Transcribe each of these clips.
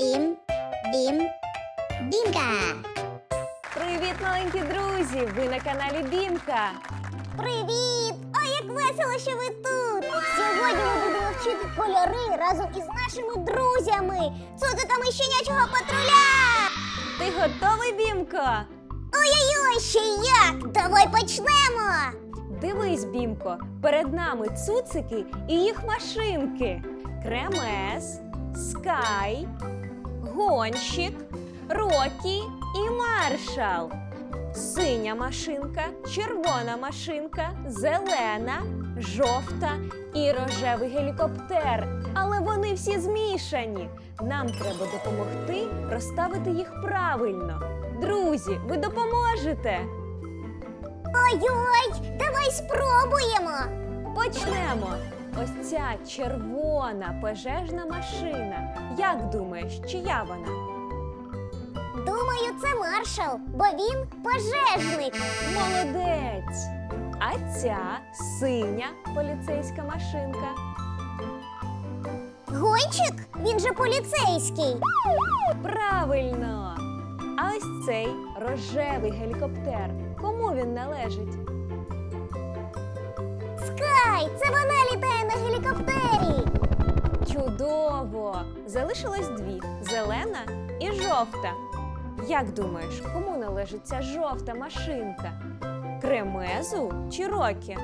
Бім, бім, бімка. Привіт, маленькі друзі! Ви на каналі Бімка. Привіт! А як весело, що ви тут! Сьогодні ми будемо вчити кольори разом із нашими друзями, цуциками щенячого патруля! Ти готовий, Бімко? Ой-ой-ой, ще як! Давай почнемо! Дивись, Бімко, перед нами цуцики і їх машинки. Кремес, Скай, Гонщик, Рокі і Маршал. Синя машинка, червона машинка, зелена, жовта і рожевий гелікоптер. Але вони всі змішані. Нам треба допомогти розставити їх правильно. Друзі, ви допоможете? Ой-ой, давай спробуємо! Почнемо. Ось ця червона пожежна машина. Як думаєш, чия вона? Думаю, це маршал, бо він пожежник. Молодець! А ця синя поліцейська машинка. Гонщик? Він же поліцейський. Правильно! А ось цей рожевий гелікоптер. Кому він належить? Скай, це вона літає на гелікоптері. Чудово! Залишилось дві зелена і жовта. Як думаєш, кому належить ця жовта машинка? Кремезу чи Рокі?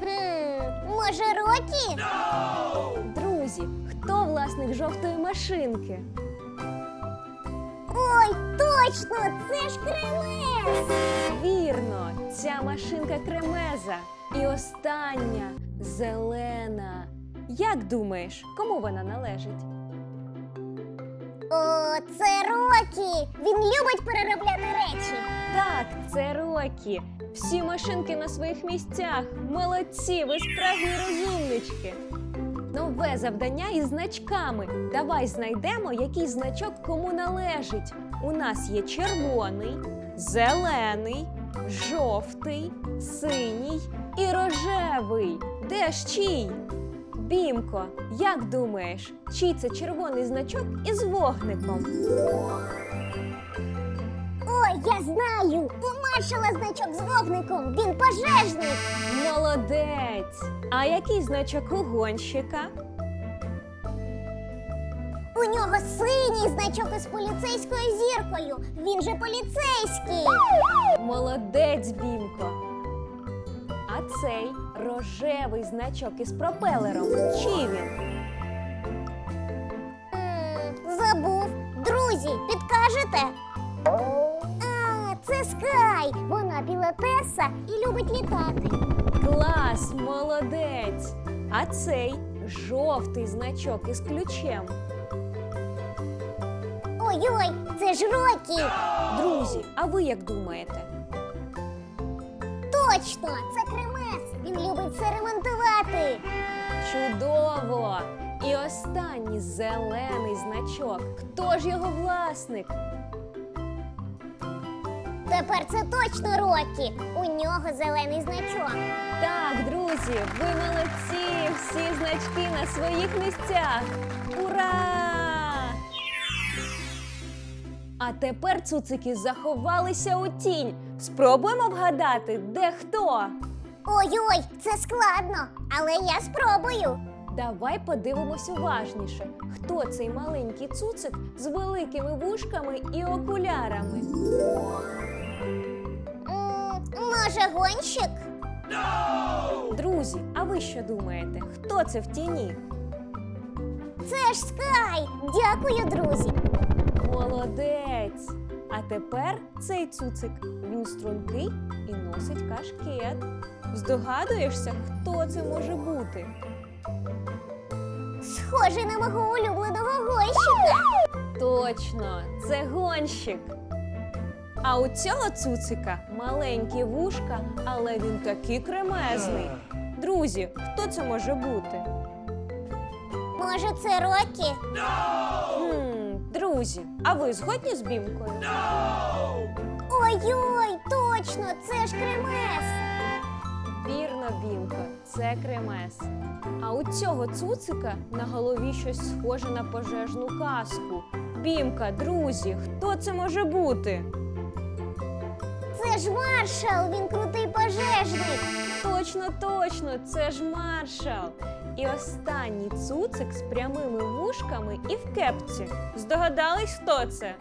Хм, може, Рокі? Друзі, хто власник жовтої машинки? Ой, точно, це ж кремес! Вірно, ця машинка кремеза. І остання зелена. Як думаєш, кому вона належить? О, це Рокі! Він любить переробляти речі. Так, це Рокі. Всі машинки на своїх місцях. Молодці, ви справжні розумнички. Нове завдання із значками. Давай знайдемо, який значок кому належить. У нас є червоний, зелений, жовтий, синій і рожевий. Де ж чий? Бімко, як думаєш, чий це червоний значок із вогником? Ой, я знаю! У маршала значок з вогником. Він пожежник. Молодець! А який значок у гонщика? У нього синій значок із поліцейською зіркою. Він же поліцейський. Молодець, Бімко! А цей рожевий значок із пропелером. Чий він? М, забув. Друзі, підкажете? А, це Скай. Вона пілотеса і любить літати. Клас, молодець! А цей жовтий значок із ключем. Ой-ой, це ж Рокі. Друзі, а ви як думаєте? Точно, це кремес. Він любить все ремонтувати. Чудово! І останній зелений значок. Хто ж його власник? Тепер це точно Рокі. У нього зелений значок. Так, друзі, ви молодці! Всі значки на своїх місцях! Ура! А тепер цуцики заховалися у тінь. Спробуємо вгадати, де хто. Ой-ой, це складно, але я спробую. Давай подивимось уважніше, хто цей маленький цуцик з великими вушками і окулярами. М, може, гонщик? Друзі, а ви що думаєте? Хто це в тіні? Це ж Скай. Дякую, друзі. Молодець! А тепер цей цуцик. Він стрункий і носить кашкет. Здогадуєшся, хто це може бути? Схожий на мого улюбленого гонщика. Точно, це гонщик. А у цього цуцика маленькі вушка, але він такий кремезний. Друзі, хто це може бути? Може, це Рокі? Хм, друзі, а ви згодні з бімкою? Ой-ой, точно, це ж кремес. Вірно, Вірно, Бімко, це кремес. А у цього цуцика на голові щось схоже на пожежну каску. Бімка, друзі, хто це може бути? Це ж маршал, він крутий пожежник. Точно, точно, це ж маршал. І останній цуцик з прямими вушками і в кепці. Здогадались, хто це?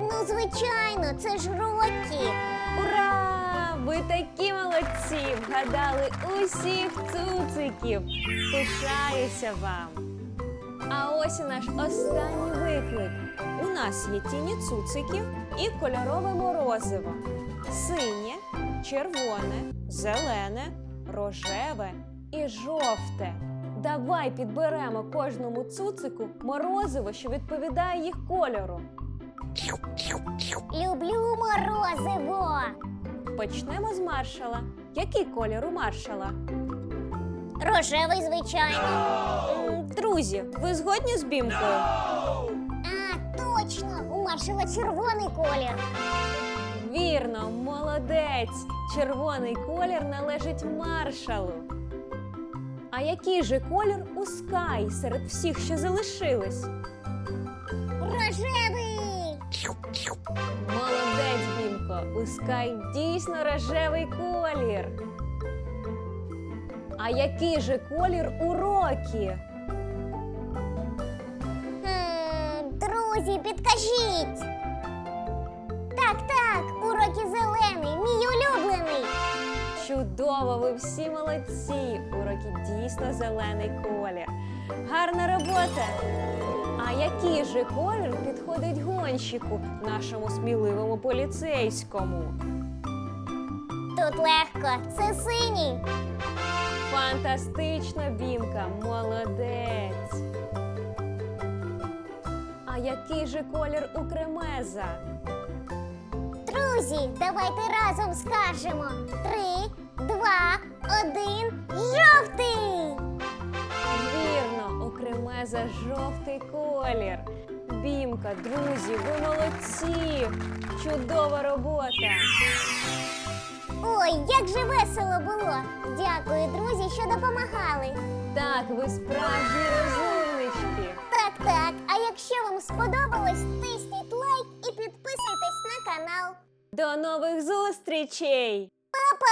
Ну, звичайно, це ж Рокі. Ура! Ви такі молодці! Вгадали усіх цуциків! Пишаюся вам! А ось і наш останній виклик. У нас є тіні цуциків і кольорове морозиво. Синє, червоне, зелене, рожеве і жовте. Давай підберемо кожному цуцику морозиво, що відповідає їх кольору. Люблю морозиво. Почнемо з маршала. Який колір у маршала? Рожевий, звичайно. М, Друзі, ви згодні з бімкою? А, точно, у маршала червоний колір. Вірно, молодець. Червоний колір належить маршалу. А який же колір у Скай серед всіх, що залишились? Рожевий. Молодець, Бімко, у Скай дійсно рожевий колір. А який же колір у Рокі? Хм, друзі, підкажіть. Так, так, у Рокі зелений, мій. Чудово, ви всі молодці! У Рокі дійсно зелений колір. Гарна робота! А який же колір підходить гонщику, нашому сміливому поліцейському? Тут легко, це синій. Фантастично, Бімка, молодець! А який же колір у кремеза? Друзі, давайте разом скажемо. Три, два, один, жовтий! Вірно, у кремеза жовтий колір. Бімка, друзі, ви молодці! Чудова робота! Ой, як же весело було! Дякую, друзі, що допомагали. Так, ви справжні розумнички. Так, так. А якщо вам сподобалось, тисніть лайк і підписуйтесь на канал. До нових зустрічей! 爸爸